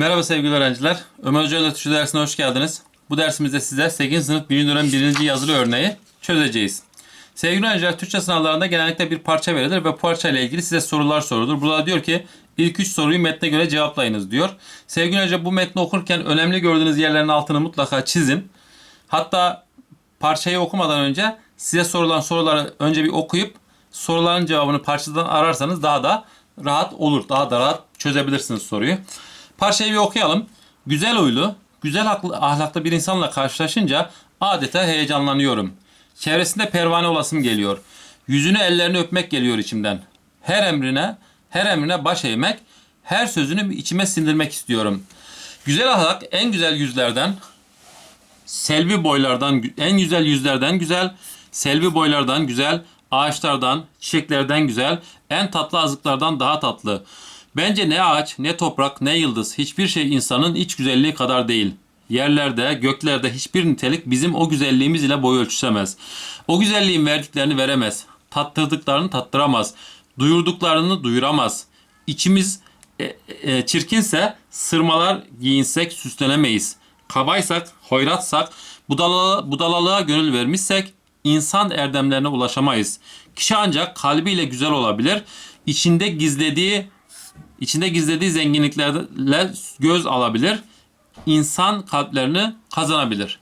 Merhaba sevgili öğrenciler. Ömer Hoca Türkçe dersine hoş geldiniz. Bu dersimizde size 8. sınıf 1. dönem 1. yazılı örneği çözeceğiz. Sevgili öğrenciler Türkçe sınavlarında genellikle bir parça verilir ve parça ile ilgili size sorular sorulur. Burada diyor ki ilk 3 soruyu metne göre cevaplayınız diyor. Sevgili öğrenciler bu metni okurken önemli gördüğünüz yerlerin altını mutlaka çizin. Hatta parçayı okumadan önce size sorulan soruları önce bir okuyup soruların cevabını parçadan ararsanız daha da rahat olur. Daha da rahat çözebilirsiniz soruyu. Parçayı bir okuyalım. Güzel huylu, güzel aklı- ahlaklı bir insanla karşılaşınca adeta heyecanlanıyorum. Çevresinde pervane olasım geliyor. Yüzünü ellerini öpmek geliyor içimden. Her emrine, her emrine baş eğmek, her sözünü içime sindirmek istiyorum. Güzel ahlak en güzel yüzlerden, selvi boylardan, en güzel yüzlerden güzel, selvi boylardan güzel, ağaçlardan, çiçeklerden güzel, en tatlı azıklardan daha tatlı. Bence ne ağaç, ne toprak, ne yıldız, hiçbir şey insanın iç güzelliği kadar değil. Yerlerde, göklerde hiçbir nitelik bizim o güzelliğimiz ile boy ölçüşemez. O güzelliğin verdiklerini veremez. Tattırdıklarını tattıramaz. Duyurduklarını duyuramaz. İçimiz e, e, çirkinse sırmalar giyinsek süslenemeyiz. Kabaysak, hoyratsak, budala, budalalığa gönül vermişsek insan erdemlerine ulaşamayız. Kişi ancak kalbiyle güzel olabilir. İçinde gizlediği içinde gizlediği zenginliklerle göz alabilir. İnsan kalplerini kazanabilir.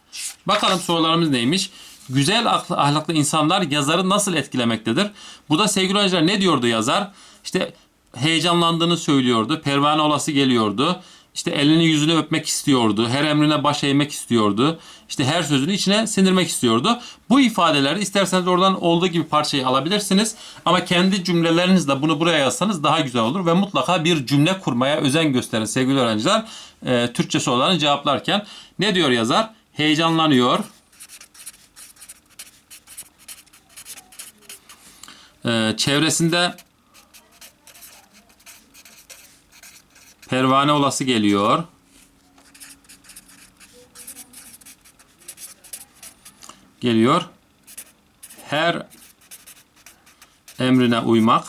Bakalım sorularımız neymiş? Güzel aklı- ahlaklı insanlar yazarı nasıl etkilemektedir? Burada sevgili öğrenciler ne diyordu yazar? İşte heyecanlandığını söylüyordu. Pervane olası geliyordu. İşte elini yüzünü öpmek istiyordu. Her emrine baş eğmek istiyordu. İşte her sözünü içine sindirmek istiyordu. Bu ifadeleri isterseniz oradan olduğu gibi parçayı alabilirsiniz. Ama kendi cümlelerinizle bunu buraya yazsanız daha güzel olur. Ve mutlaka bir cümle kurmaya özen gösterin sevgili öğrenciler. Ee, Türkçe sorularını cevaplarken. Ne diyor yazar? Heyecanlanıyor. Ee, çevresinde pervane olası geliyor. Geliyor. Her emrine uymak.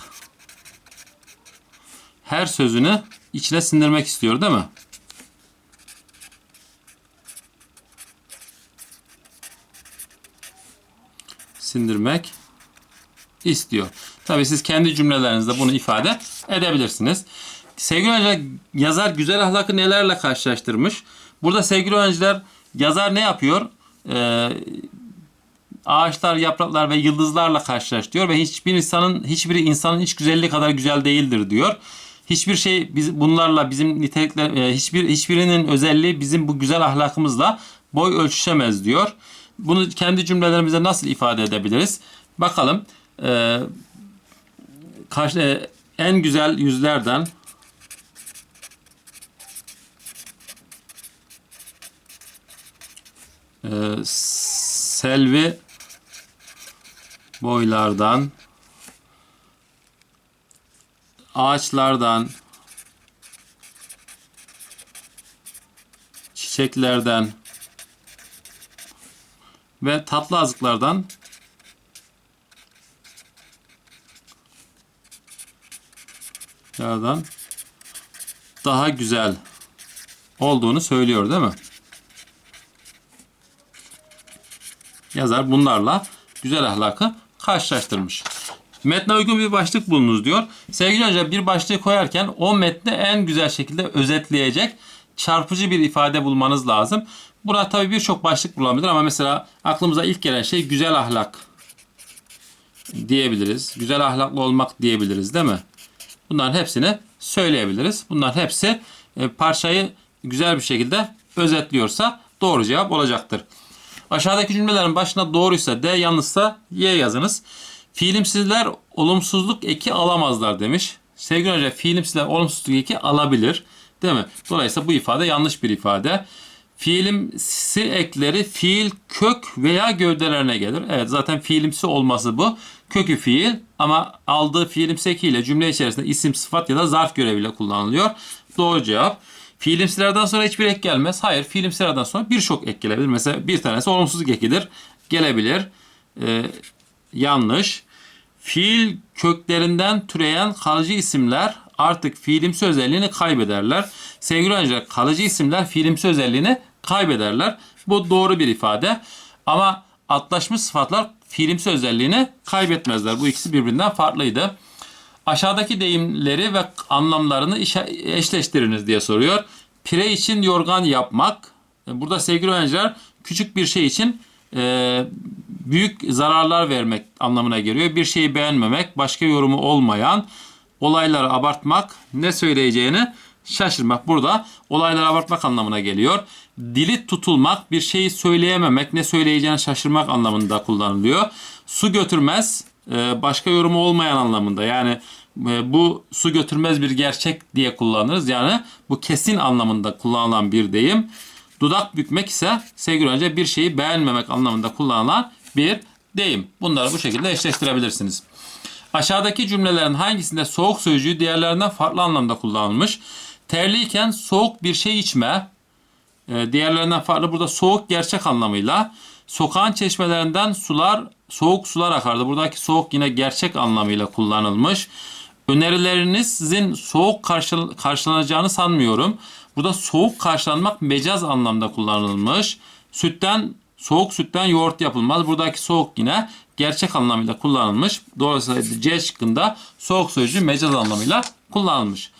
Her sözünü içine sindirmek istiyor değil mi? Sindirmek istiyor. Tabii siz kendi cümlelerinizde bunu ifade edebilirsiniz. Sevgili öğrenciler yazar güzel ahlakı nelerle karşılaştırmış? Burada sevgili öğrenciler yazar ne yapıyor? Ee, ağaçlar, yapraklar ve yıldızlarla karşılaştırıyor ve hiçbir insanın hiçbiri insanın iç güzelliği kadar güzel değildir diyor. Hiçbir şey biz bunlarla bizim nitelikler e, hiçbir hiçbirinin özelliği bizim bu güzel ahlakımızla boy ölçüşemez diyor. Bunu kendi cümlelerimize nasıl ifade edebiliriz? Bakalım. Ee, karşı, e, en güzel yüzlerden e, selvi boylardan ağaçlardan çiçeklerden ve tatlı azıklardan daha güzel olduğunu söylüyor değil mi? Yazar bunlarla güzel ahlakı karşılaştırmış. Metne uygun bir başlık bulunuz diyor. Sevgili önce bir başlığı koyarken o metni en güzel şekilde özetleyecek çarpıcı bir ifade bulmanız lazım. Buna tabii birçok başlık bulunabilir ama mesela aklımıza ilk gelen şey güzel ahlak diyebiliriz. Güzel ahlaklı olmak diyebiliriz değil mi? Bunların hepsini söyleyebiliriz. Bunların hepsi e, parçayı güzel bir şekilde özetliyorsa doğru cevap olacaktır. Aşağıdaki cümlelerin başına doğruysa D yanlışsa Y yazınız. Fiilimsizler olumsuzluk eki alamazlar demiş. Sevgili hoca fiilimsizler olumsuzluk eki alabilir. Değil mi? Dolayısıyla bu ifade yanlış bir ifade. Fiilimsi ekleri fiil kök veya gövdelerine gelir. Evet zaten fiilimsi olması bu. Kökü fiil ama aldığı fiilimsi ekiyle cümle içerisinde isim, sıfat ya da zarf göreviyle kullanılıyor. Doğru cevap. Fiilimsilerden sonra hiçbir ek gelmez. Hayır fiilimsilerden sonra birçok ek gelebilir. Mesela bir tanesi olumsuzluk ekidir. Gelebilir. Ee, yanlış. Fiil köklerinden türeyen kalıcı isimler artık fiilimsi özelliğini kaybederler. Sevgili öğrenciler kalıcı isimler fiilimsi özelliğini kaybederler. Bu doğru bir ifade. Ama atlaşmış sıfatlar fiilimsi özelliğini kaybetmezler. Bu ikisi birbirinden farklıydı. Aşağıdaki deyimleri ve anlamlarını eşleştiriniz diye soruyor. Pire için yorgan yapmak. Burada sevgili öğrenciler küçük bir şey için e, büyük zararlar vermek anlamına geliyor. Bir şeyi beğenmemek, başka yorumu olmayan, olayları abartmak, ne söyleyeceğini şaşırmak. Burada olayları abartmak anlamına geliyor. Dili tutulmak, bir şeyi söyleyememek, ne söyleyeceğini şaşırmak anlamında kullanılıyor. Su götürmez, e, başka yorumu olmayan anlamında. Yani e, bu su götürmez bir gerçek diye kullanırız. Yani bu kesin anlamında kullanılan bir deyim. Dudak bükmek ise sevgili önce bir şeyi beğenmemek anlamında kullanılan bir deyim. Bunları bu şekilde eşleştirebilirsiniz. Aşağıdaki cümlelerin hangisinde soğuk sözcüğü diğerlerinden farklı anlamda kullanılmış? Terliyken soğuk bir şey içme. e, Diğerlerinden farklı burada soğuk gerçek anlamıyla. Sokağın çeşmelerinden sular, soğuk sular akardı. Buradaki soğuk yine gerçek anlamıyla kullanılmış. Önerilerinizin soğuk karşı- karşılanacağını sanmıyorum. Burada soğuk karşılanmak mecaz anlamda kullanılmış. Sütten soğuk sütten yoğurt yapılmaz. Buradaki soğuk yine gerçek anlamıyla kullanılmış. Dolayısıyla C şıkkında soğuk sözcüğü mecaz anlamıyla kullanılmış.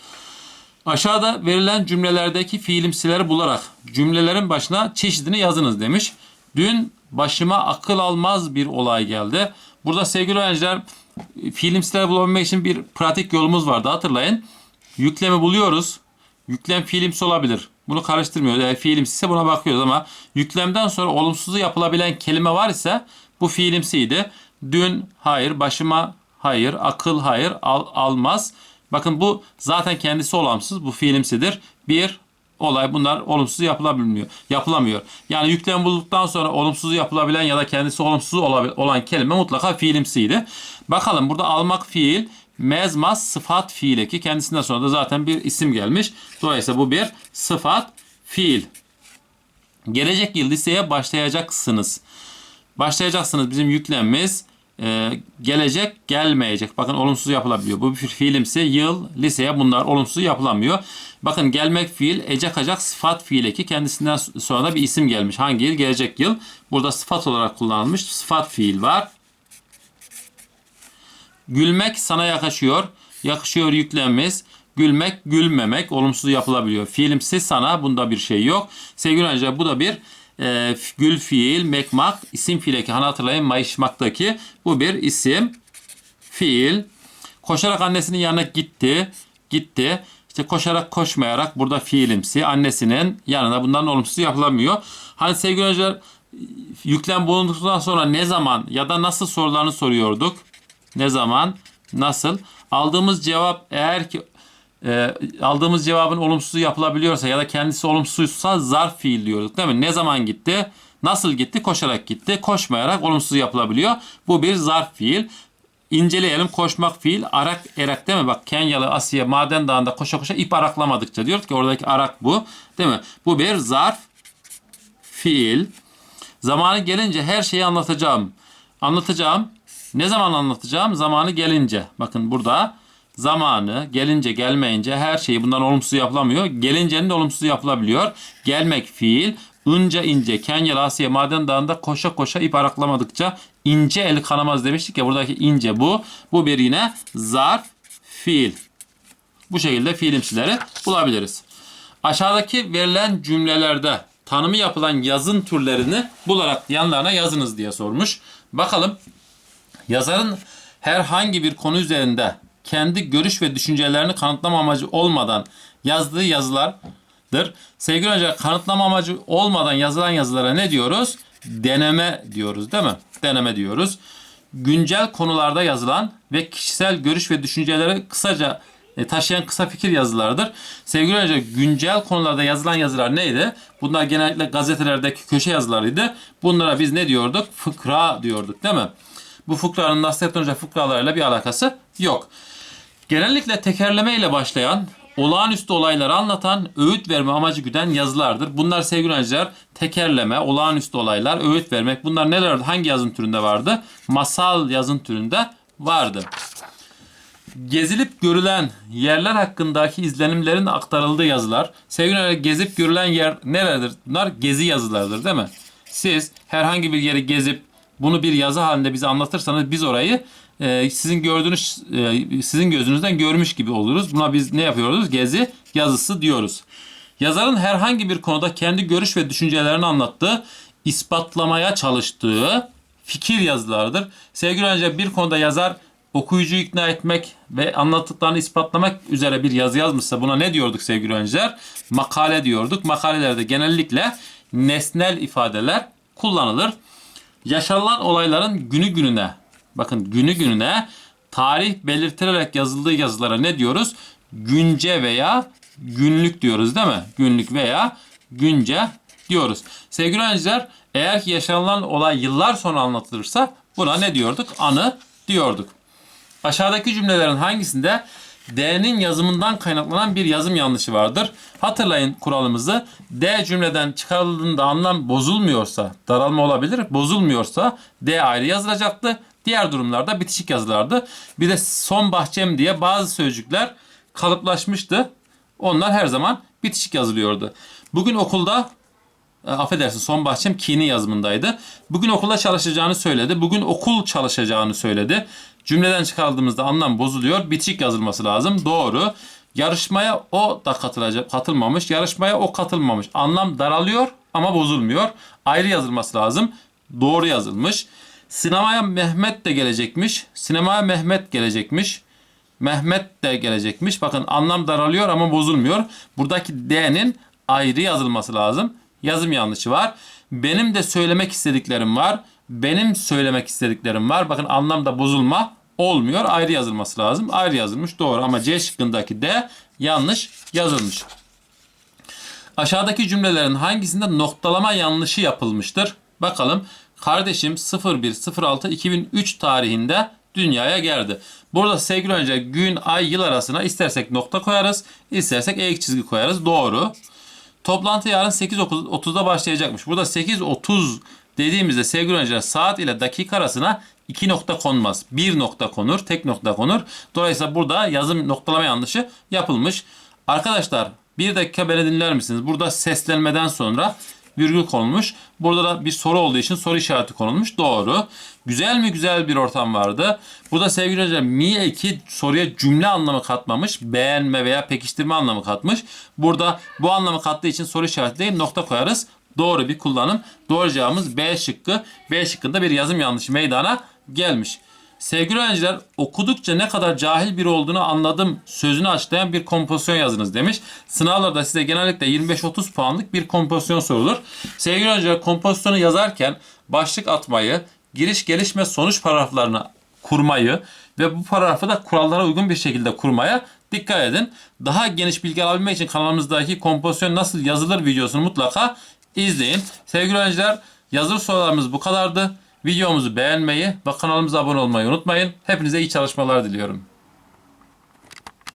Aşağıda verilen cümlelerdeki fiilimsileri bularak cümlelerin başına çeşidini yazınız demiş. Dün başıma akıl almaz bir olay geldi. Burada sevgili öğrenciler fiilimsileri bulabilmek için bir pratik yolumuz vardı hatırlayın. Yüklemi buluyoruz. Yüklem fiilimsi olabilir. Bunu karıştırmıyoruz. Eğer fiilimsi ise buna bakıyoruz ama yüklemden sonra olumsuzu yapılabilen kelime var ise bu fiilimsiydi. Dün hayır, başıma hayır, akıl hayır, al, almaz. Bakın bu zaten kendisi olamsız. Bu fiilimsidir. Bir olay bunlar olumsuz yapılabilmiyor. Yapılamıyor. Yani yüklem bulduktan sonra olumsuz yapılabilen ya da kendisi olumsuz olan kelime mutlaka fiilimsiydi. Bakalım burada almak fiil, mezmaz sıfat fiil ki kendisinden sonra da zaten bir isim gelmiş. Dolayısıyla bu bir sıfat fiil. Gelecek yıl liseye başlayacaksınız. Başlayacaksınız bizim yüklemimiz e, gelecek gelmeyecek. Bakın olumsuz yapılabiliyor. Bu bir fiilimsi yıl liseye bunlar olumsuz yapılamıyor. Bakın gelmek fiil ecek sıfat fiil ki kendisinden sonra da bir isim gelmiş. Hangi yıl? Gelecek yıl. Burada sıfat olarak kullanılmış sıfat fiil var. Gülmek sana yakışıyor. Yakışıyor yüklemimiz. Gülmek, gülmemek olumsuz yapılabiliyor. Fiilimsi sana bunda bir şey yok. Sevgili öğrenciler bu da bir e, gül fiil, mekmak, isim fiil eki. Hani hatırlayın mayışmaktaki bu bir isim fiil. Koşarak annesinin yanına gitti. Gitti. İşte koşarak koşmayarak burada fiilimsi. Annesinin yanına bundan olumsuz yapılamıyor. Hani sevgili öğrenciler yüklem bulunduktan sonra ne zaman ya da nasıl sorularını soruyorduk. Ne zaman, nasıl? Aldığımız cevap eğer ki e, aldığımız cevabın olumsuzu yapılabiliyorsa ya da kendisi olumsuzsa zarf fiil diyorduk değil mi? Ne zaman gitti? Nasıl gitti? Koşarak gitti. Koşmayarak olumsuz yapılabiliyor. Bu bir zarf fiil. İnceleyelim. Koşmak fiil. Arak erak değil mi? Bak Kenyalı Asya Maden Dağı'nda koşa koşa ip araklamadıkça diyoruz ki oradaki arak bu. Değil mi? Bu bir zarf fiil. Zamanı gelince her şeyi anlatacağım. Anlatacağım. Ne zaman anlatacağım? Zamanı gelince. Bakın burada zamanı gelince gelmeyince her şeyi bundan olumsuz yapılamıyor. Gelincenin de olumsuz yapılabiliyor. Gelmek fiil. Ince ince Kenyalı Asya Maden Dağı'nda koşa koşa ip araklamadıkça ince el kanamaz demiştik ya buradaki ince bu. Bu bir yine zarf fiil. Bu şekilde fiilimsileri bulabiliriz. Aşağıdaki verilen cümlelerde tanımı yapılan yazın türlerini bularak yanlarına yazınız diye sormuş. Bakalım yazarın herhangi bir konu üzerinde kendi görüş ve düşüncelerini kanıtlama amacı olmadan yazdığı yazılardır. Sevgili öğrenciler kanıtlama amacı olmadan yazılan yazılara ne diyoruz? Deneme diyoruz değil mi? Deneme diyoruz. Güncel konularda yazılan ve kişisel görüş ve düşünceleri kısaca e, taşıyan kısa fikir yazılardır. Sevgili öğrenciler güncel konularda yazılan yazılar neydi? Bunlar genellikle gazetelerdeki köşe yazılarıydı. Bunlara biz ne diyorduk? Fıkra diyorduk değil mi? Bu fıkranın Nasrettin Hoca fıkralarıyla bir alakası yok. Genellikle tekerleme ile başlayan, olağanüstü olayları anlatan, öğüt verme amacı güden yazılardır. Bunlar sevgili öğrenciler tekerleme, olağanüstü olaylar, öğüt vermek. Bunlar nelerdi? Hangi yazım türünde vardı? Masal yazım türünde vardı. Gezilip görülen yerler hakkındaki izlenimlerin aktarıldığı yazılar. Sevgili öğrenciler, gezip görülen yer neredir? Bunlar gezi yazılarıdır değil mi? Siz herhangi bir yeri gezip bunu bir yazı halinde bize anlatırsanız biz orayı e, sizin gördüğünüz e, sizin gözünüzden görmüş gibi oluruz. Buna biz ne yapıyoruz? Gezi yazısı diyoruz. Yazarın herhangi bir konuda kendi görüş ve düşüncelerini anlattığı, ispatlamaya çalıştığı fikir yazılarıdır. Sevgili öğrenciler bir konuda yazar okuyucuyu ikna etmek ve anlattıklarını ispatlamak üzere bir yazı yazmışsa buna ne diyorduk sevgili öğrenciler? Makale diyorduk. Makalelerde genellikle nesnel ifadeler kullanılır. Yaşanılan olayların günü gününe, bakın günü gününe tarih belirtilerek yazıldığı yazılara ne diyoruz? Günce veya günlük diyoruz değil mi? Günlük veya günce diyoruz. Sevgili öğrenciler eğer ki yaşanılan olay yıllar sonra anlatılırsa buna ne diyorduk? Anı diyorduk. Aşağıdaki cümlelerin hangisinde D'nin yazımından kaynaklanan bir yazım yanlışı vardır? Hatırlayın kuralımızı. D cümleden çıkarıldığında anlam bozulmuyorsa, daralma olabilir, bozulmuyorsa D ayrı yazılacaktı. Diğer durumlarda bitişik yazılardı. Bir de son bahçem diye bazı sözcükler kalıplaşmıştı. Onlar her zaman bitişik yazılıyordu. Bugün okulda affedersin son bahçem kini yazımındaydı. Bugün okulda çalışacağını söyledi. Bugün okul çalışacağını söyledi. Cümleden çıkardığımızda anlam bozuluyor. Bitişik yazılması lazım. Doğru. Yarışmaya o da katılacak, katılmamış. Yarışmaya o katılmamış. Anlam daralıyor ama bozulmuyor. Ayrı yazılması lazım. Doğru yazılmış. Sinemaya Mehmet de gelecekmiş. Sinemaya Mehmet gelecekmiş. Mehmet de gelecekmiş. Bakın anlam daralıyor ama bozulmuyor. Buradaki D'nin ayrı yazılması lazım. Yazım yanlışı var. Benim de söylemek istediklerim var. Benim söylemek istediklerim var. Bakın anlamda bozulma olmuyor. Ayrı yazılması lazım. Ayrı yazılmış doğru ama C şıkkındaki D yanlış yazılmış. Aşağıdaki cümlelerin hangisinde noktalama yanlışı yapılmıştır? Bakalım. Kardeşim 01.06.2003 tarihinde dünyaya geldi. Burada sevgili önce gün, ay, yıl arasına istersek nokta koyarız, istersek eğik çizgi koyarız. Doğru. Toplantı yarın 8.30'da başlayacakmış. Burada 8.30 dediğimizde sevgili öğrenciler saat ile dakika arasına iki nokta konmaz. Bir nokta konur, tek nokta konur. Dolayısıyla burada yazım noktalama yanlışı yapılmış. Arkadaşlar bir dakika beni dinler misiniz? Burada seslenmeden sonra virgül konulmuş. Burada da bir soru olduğu için soru işareti konulmuş. Doğru. Güzel mi güzel bir ortam vardı. Burada sevgili hocam mi eki soruya cümle anlamı katmamış. Beğenme veya pekiştirme anlamı katmış. Burada bu anlamı kattığı için soru işareti değil nokta koyarız. Doğru bir kullanım. Doğru cevabımız B şıkkı. B şıkkında bir yazım yanlışı meydana gelmiş. Sevgili öğrenciler okudukça ne kadar cahil biri olduğunu anladım sözünü açıklayan bir kompozisyon yazınız demiş. Sınavlarda size genellikle 25-30 puanlık bir kompozisyon sorulur. Sevgili öğrenciler kompozisyonu yazarken başlık atmayı, giriş gelişme sonuç paragraflarını kurmayı ve bu paragrafı da kurallara uygun bir şekilde kurmaya dikkat edin. Daha geniş bilgi alabilmek için kanalımızdaki kompozisyon nasıl yazılır videosunu mutlaka izleyin. Sevgili öğrenciler yazılı sorularımız bu kadardı. Videomuzu beğenmeyi ve kanalımıza abone olmayı unutmayın. Hepinize iyi çalışmalar diliyorum.